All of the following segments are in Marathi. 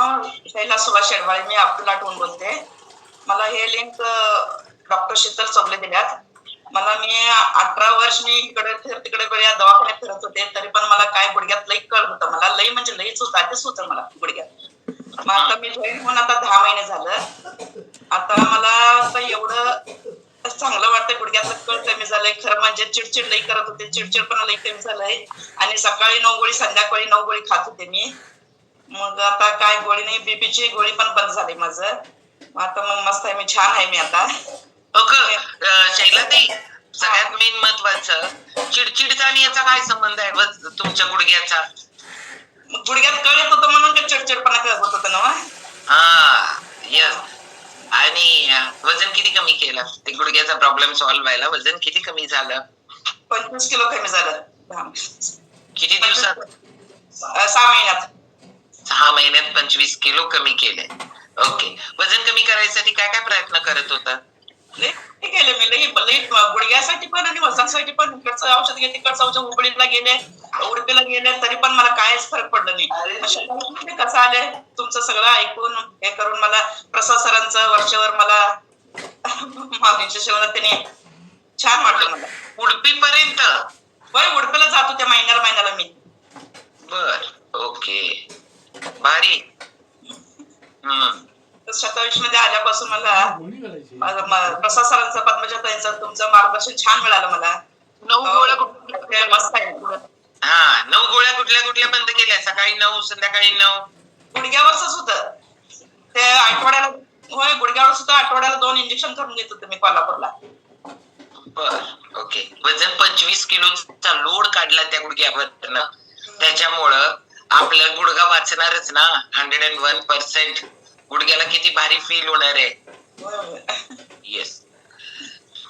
नाव शैला सुभाष शेडवाळे मी अब्दुल आठवून बोलते. मला हे लिंक डॉक्टर शीतल चौगले दिल्यात. मला मी अठरा वर्ष मी इकडे फिर तिकडे या दवाखान्यात फिरत होते तरी पण मला काय गुडघ्यात लई कळ होत. मला लई म्हणजे लईच होतं तेच होतं मला गुडघ्यात. मग आता मी जॉईन होऊन आता दहा महिने झालं. आता मला आता एवढं चांगलं वाटतं गुडघ्यातलं कळ कमी झालंय. खरं म्हणजे चिडचिड लई करत होते चिडचिड पण लई कमी झालंय. आणि सकाळी नऊ गोळी संध्याकाळी नऊ गोळी खात होते मी. मग आता काय गोळी नाही बीपीची गोळी पण बंद झाली माझं. मग आता मग मस्त आहे मी छान आहे मी आता. ओके शैलाताई सगळ्यात मेन महत्वाचं चिडचिडचा आणि याचा काय संबंध आहे तुमच्या गुडघ्याचा? गुडघ्यात कळ येत होतं म्हणून का चिडचिडपणा करत होत होतं ना? हा यस आणि वजन किती कमी केलं? ते गुडघ्याचा प्रॉब्लेम सॉल्व्ह व्हायला वजन किती कमी झालं? पंचवीस किलो कमी झालं. किती दिवसात? सहा महिन्यात. सहा महिन्यात पंचवीस किलो कमी केले. ओके. वजन कमी करायसाठी काय काय प्रयत्न करत होता? केले मी. लई लई गुडघ्यासाठी पण आणि वजनासाठी पण इकडचं औषध घेते तिकडचं औषध हुबळीला गेले उडपीला गेले तरी पण मला काहीच फरक पडला नाही. कसं आले तुमचं सगळं ऐकून हे करून मला प्रसाद सरांचं वर्षभर मला त्यांनी छान वाटलं मला. उडपी पर्यंत होय उडपीला जातो त्या महिन्याला महिन्याला मी. बर. ओके. भारी. हम्म. शतावीसमध्ये आल्यापासून मला प्रसाद सरांचं पद्मजाताईंचं तुमचं मार्गदर्शन छान मिळालं मला. नऊ गोळ्या कुठ- ते मस्त आहे. हा नऊ गोळ्या कुठल्या कुठल्या बंद केल्या? सकाळी नऊ संध्याकाळी नऊ. गुडघ्यावरच होतं. ते आठवड्याला होय गुडघ्यावर सुद्धा आठवड्याला दोन इंजेक्शन करून घेत होते मी कोल्हापूरला. बर ओके. वजन पंचवीस किलोचा लोड काढला त्या गुडघ्यावर त्याच्यामुळं आपलं गुडघा वाचणारच ना. हंड्रेड अँड वन पर्सेंट गुडघ्याला किती भारी फील होणार आहे. येस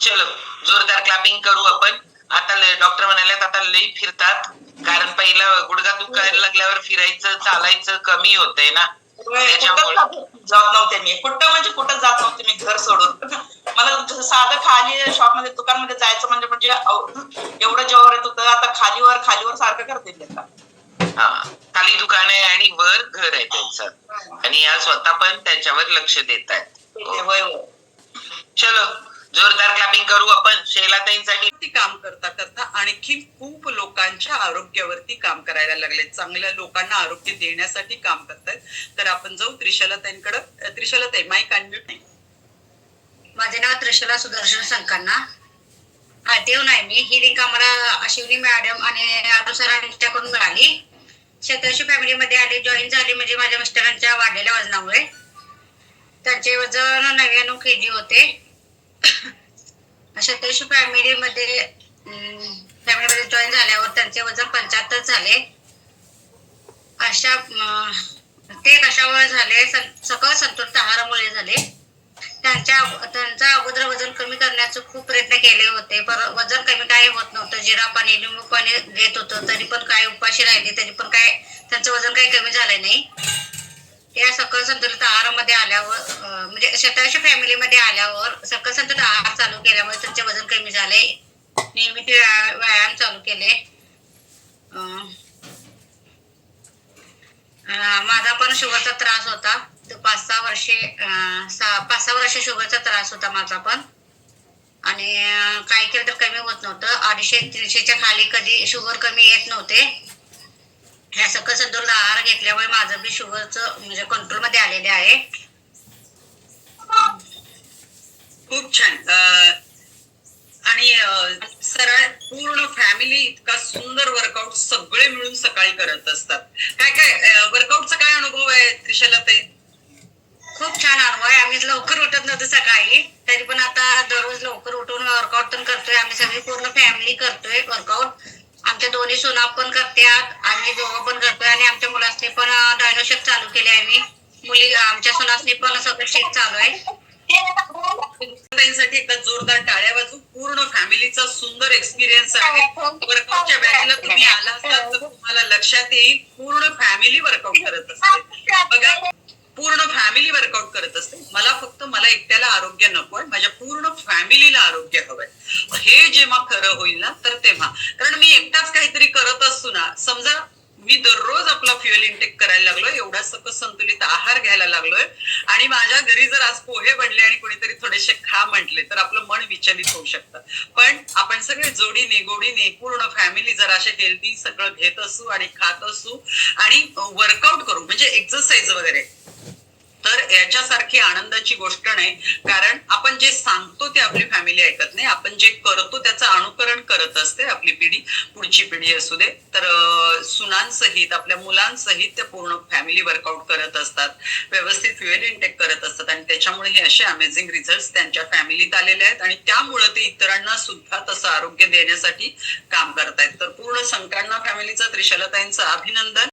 चलो जोरदार क्लॅपिंग करू आपण. आता डॉक्टर म्हणाले आता लई फिरतात. कारण पहिला गुडघा दुखायला लागल्यावर फिरायचं चालायचं कमी होतंय ना. त्याच्यामुळे जात- नव्हते मी. कुठं म्हणजे कुठं जात नव्हते मी घर सोडून. मला साधं खाली शॉपमध्ये दुकानमध्ये जायचं म्हणजे म्हणजे एवढं जेव्हा येत होतं. आता खालीवर खालीवर सारखं करते हा. खाली दुकान आहे आणि वर घर आहे त्यांचं. आणि या स्वतः पण त्याच्यावर लक्ष देत आहेत होय चलो जोरदार क्लॅपिंग करू आपण. शैलाताईंसाठी काम करता करता आणखी खूप लोकांच्या आरोग्यावरती काम करायला लागले चांगल्या लोकांना आरोग्य देण्यासाठी काम करतायत. तर आपण जाऊ त्रिशलाताईंकडं त्रिशलाताई माईक अनम्यूट नाही. माझे नाव त्रिशला सुदर्शन संकांना आठव नाही मी. ही लिंक आम्हाला अश्विनी मॅडम आणि आरू सरांच्याकडून मिळाली. शेतवशी फॅमिलीमध्ये आले जॉईन झाले म्हणजे माझ्या मिस्टरांच्या वाढलेल्या वजनामुळे. त्यांचे वजन नव्याण्णव के जी होते शतवर्षी फॅमिलीमध्ये फॅमिलीमध्ये जॉईन झाल्यावर त्यांचे वजन पंच्याहत्तर झाले. अशा ते कशामुळे झाले? सं- सकळ संतुलित आहारामुळे झाले. त्यांच्या त्यांचा अगोदर वजन कमी करण्याचे खूप प्रयत्न केले होते. पर वजन कमी काही होत नव्हतं. जिरा पाणी लिंबू पाणी घेत होतं. तरी पण काय उपाशी राहिले. तरी पण काय त्यांचं वजन काही कमी झालं नाही. या सकल संतुलित आहारामध्ये आल्यावर म्हणजे शतायुषी फॅमिलीमध्ये आल्यावर सकल संतुलित आहार चालू केल्यामुळे त्यांचे वजन कमी झाले. नियमित व्यायाम चालू केले. माझा पण शुगरचा त्रास होता. पाच सहा वर्षे सहा पाच सहा वर्ष शुगरचा त्रास होता माझा पण. आणि काय केलं तर कमी होत नव्हतं. अडीचशे तीनशेच्या खाली कधी शुगर कमी येत नव्हते. ह्या सकल संतुलित आहार घेतल्यामुळे माझं बी शुगरचं म्हणजे कंट्रोलमध्ये आलेले आहे. खूप छान. आणि सरळ पूर्ण फॅमिली इतका सुंदर वर्कआउट सगळे मिळून सकाळी करत असतात. काय काय वर्कआउटचा काय अनुभव आहे त्रिशलाताई? खूप छान अनुभव आहे. आम्ही लवकर उठत नव्हतो सकाळी. तरी पण आता दररोज लवकर उठून वर्कआउट पण करतोय. आम्ही सगळी पूर्ण फॅमिली करतोय वर्कआउट आमच्या दोन्ही सोना पण करतात आम्ही दोघं पण करतोय आणि आमच्या मुलासनी पण डायनो शेक चालू केले आम्ही. मुली आमच्या सोनासनी पण सगळं शेक चालू आहे. ताईंसाठी एकदा जोरदार टाळ्या वाजू पूर्ण फॅमिलीचा सुंदर एक्सपिरियन्स आहे. वर्कआउटच्या बॅचला तुम्ही आला असाल तर तुम्हाला लक्षात येईल. पूर्ण फॅमिली वर्कआउट करत असते. बघा पूर्ण फॅमिली वर्कआउट करत असते. मला फक्त मला एकट्याला आरोग्य नकोय माझ्या पूर्ण फॅमिलीला आरोग्य हवंय. हे जेव्हा खरं होईल ना तर तेव्हा. कारण मी एकटाच काहीतरी करत असतो ना समजा मी दररोज आपला फ्युएल इंटेक करायला लागलोय एवढा सकस संतुलित आहार घ्यायला लागलोय. आणि माझ्या घरी जर आज पोहे बनले आणि कोणीतरी थोडेसे खा म्हटले तर आपलं मन विचलित होऊ शकतं. पण आपण सगळे जोडीने गोडीने पूर्ण फॅमिली जर असे हेल्दी सगळं घेत असू आणि खात असू आणि वर्कआउट करू म्हणजे एक्सरसाइज वगैरे तर याच्यासारखी आनंदाची गोष्ट नाही. कारण आपण जे सांगतो ते आपली फॅमिली ऐकत नाही. आपण जे करतो त्याचं अनुकरण करत असते आपली पिढी. पुढची पिढी असू दे. तर सुनांसहित आपल्या मुलांसहित ते पूर्ण फॅमिली वर्कआउट करत असतात. व्यवस्थित फ्युएल इंटेक करत असतात. आणि त्याच्यामुळे हे असे अमेझिंग रिझल्ट त्यांच्या फॅमिलीत आलेले आहेत. आणि त्यामुळे ते इतरांना सुद्धा तसं आरोग्य देण्यासाठी काम करतायत. तर पूर्ण संकांना फॅमिलीचं त्रिशलताईंचं अभिनंदन.